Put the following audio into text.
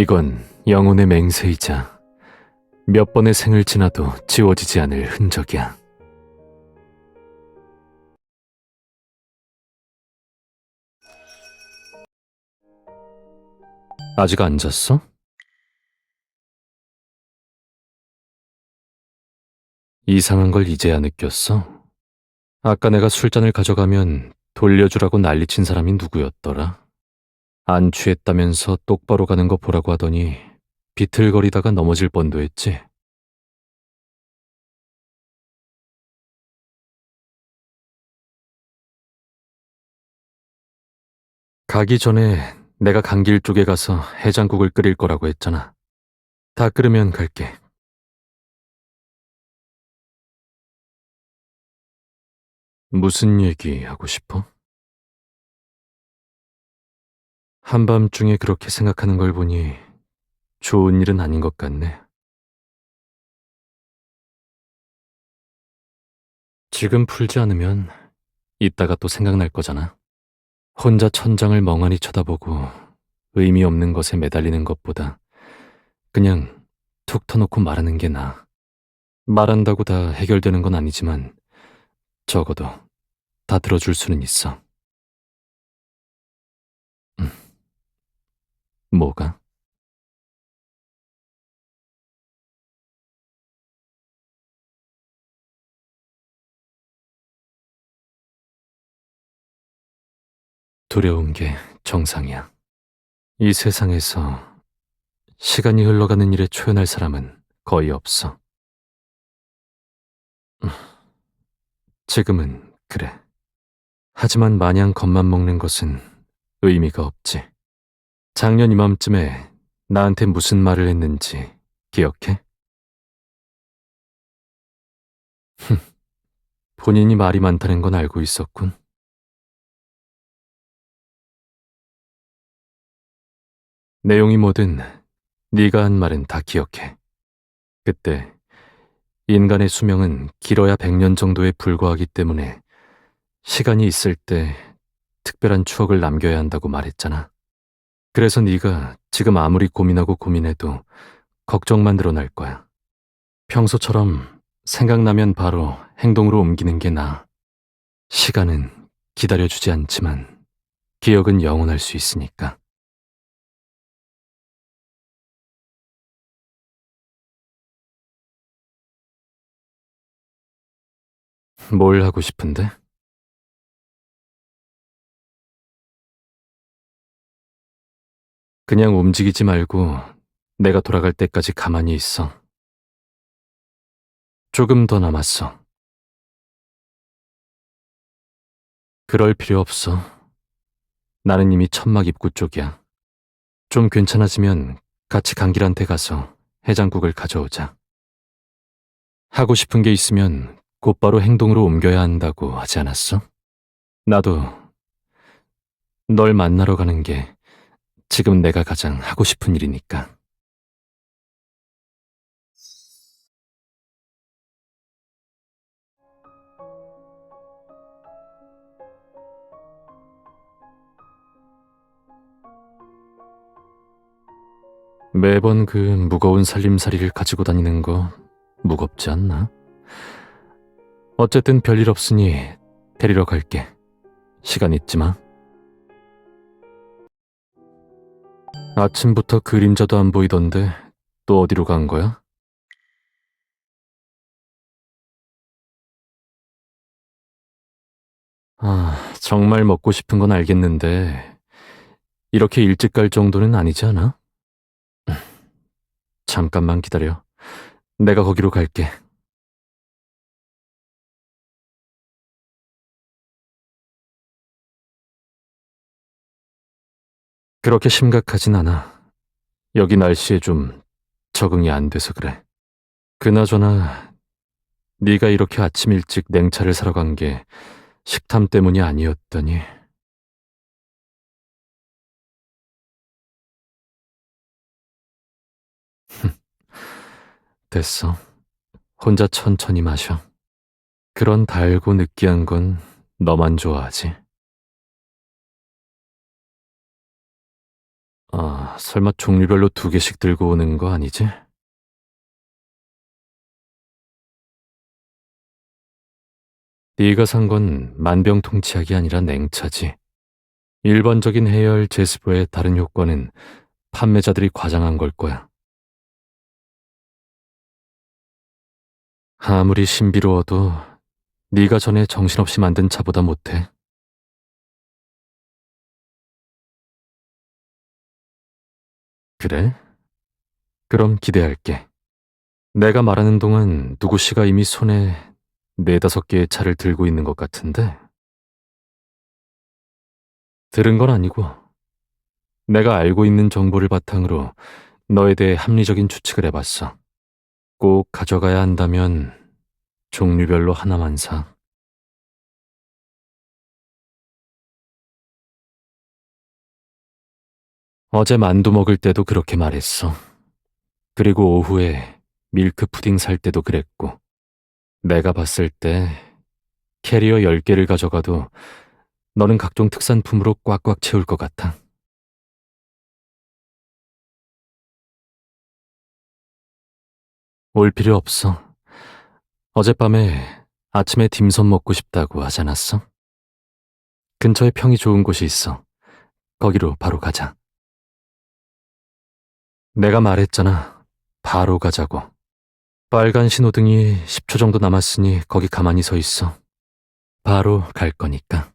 이건 영혼의 맹세이자 몇 번의 생을 지나도 지워지지 않을 흔적이야. 아직 안 잤어? 이상한 걸 이제야 느꼈어. 아까 내가 술잔을 가져가면 돌려주라고 난리친 사람이 누구였더라? 안 취했다면서 똑바로 가는 거 보라고 하더니 비틀거리다가 넘어질 뻔도 했지. 가기 전에 내가 강길 쪽에 가서 해장국을 끓일 거라고 했잖아. 다 끓으면 갈게. 무슨 얘기 하고 싶어? 한밤중에 그렇게 생각하는 걸 보니 좋은 일은 아닌 것 같네. 지금 풀지 않으면 이따가 또 생각날 거잖아. 혼자 천장을 멍하니 쳐다보고 의미 없는 것에 매달리는 것보다 그냥 툭 터놓고 말하는 게 나아. 말한다고 다 해결되는 건 아니지만 적어도 다 들어줄 수는 있어. 뭐가? 두려운 게 정상이야. 이 세상에서 시간이 흘러가는 일에 초연할 사람은 거의 없어. 음, 지금은 그래. 하지만 마냥 겁만 먹는 것은 의미가 없지. 작년 이맘쯤에 나한테 무슨 말을 했는지 기억해? 흠, 본인이 말이 많다는 건 알고 있었군. 내용이 뭐든 네가 한 말은 다 기억해. 그때 인간의 수명은 길어야 100년 정도에 불과하기 때문에 시간이 있을 때 특별한 추억을 남겨야 한다고 말했잖아. 그래서 네가 지금 아무리 고민하고 고민해도 걱정만 늘어날 거야. 평소처럼 생각나면 바로 행동으로 옮기는 게 나아. 시간은 기다려주지 않지만 기억은 영원할 수 있으니까. 뭘 하고 싶은데? 그냥 움직이지 말고 내가 돌아갈 때까지 가만히 있어. 조금 더 남았어. 그럴 필요 없어. 나는 이미 천막 입구 쪽이야. 좀 괜찮아지면 같이 강길한테 가서 해장국을 가져오자. 하고 싶은 게 있으면 곧바로 행동으로 옮겨야 한다고 하지 않았어? 나도 널 만나러 가는 게 지금 내가 가장 하고 싶은 일이니까. 매번 그 무거운 살림살이를 가지고 다니는 거 무겁지 않나? 어쨌든 별일 없으니 데리러 갈게. 시간 있지 마. 아침부터 그림자도 안 보이던데 또 어디로 간 거야? 아, 정말 먹고 싶은 건 알겠는데 이렇게 일찍 갈 정도는 아니지 않아? 잠깐만 기다려. 내가 거기로 갈게. 그렇게 심각하진 않아. 여기 날씨에 좀 적응이 안 돼서 그래. 그나저나 네가 이렇게 아침 일찍 냉차를 사러 간 게 식탐 때문이 아니었더니 됐어. 혼자 천천히 마셔. 그런 달고 느끼한 건 너만 좋아하지. 설마 종류별로 두 개씩 들고 오는 거 아니지? 네가 산 건 만병통치약이 아니라 냉차지. 일반적인 해열 제습부의 다른 효과는 판매자들이 과장한 걸 거야. 아무리 신비로워도 네가 전에 정신없이 만든 차보다 못해. 그래? 그럼 기대할게. 내가 말하는 동안 누구 씨가 이미 손에 네다섯 개의 차를 들고 있는 것 같은데? 들은 건 아니고, 내가 알고 있는 정보를 바탕으로 너에 대해 합리적인 추측을 해봤어. 꼭 가져가야 한다면 종류별로 하나만 사. 어제 만두 먹을 때도 그렇게 말했어. 그리고 오후에 밀크 푸딩 살 때도 그랬고. 내가 봤을 때 캐리어 10개를 가져가도 너는 각종 특산품으로 꽉꽉 채울 것 같아. 올 필요 없어. 어젯밤에 아침에 딤섬 먹고 싶다고 하지 않았어? 근처에 평이 좋은 곳이 있어. 거기로 바로 가자. 내가 말했잖아. 바로 가자고. 빨간 신호등이 10초 정도 남았으니 거기 가만히 서 있어. 바로 갈 거니까.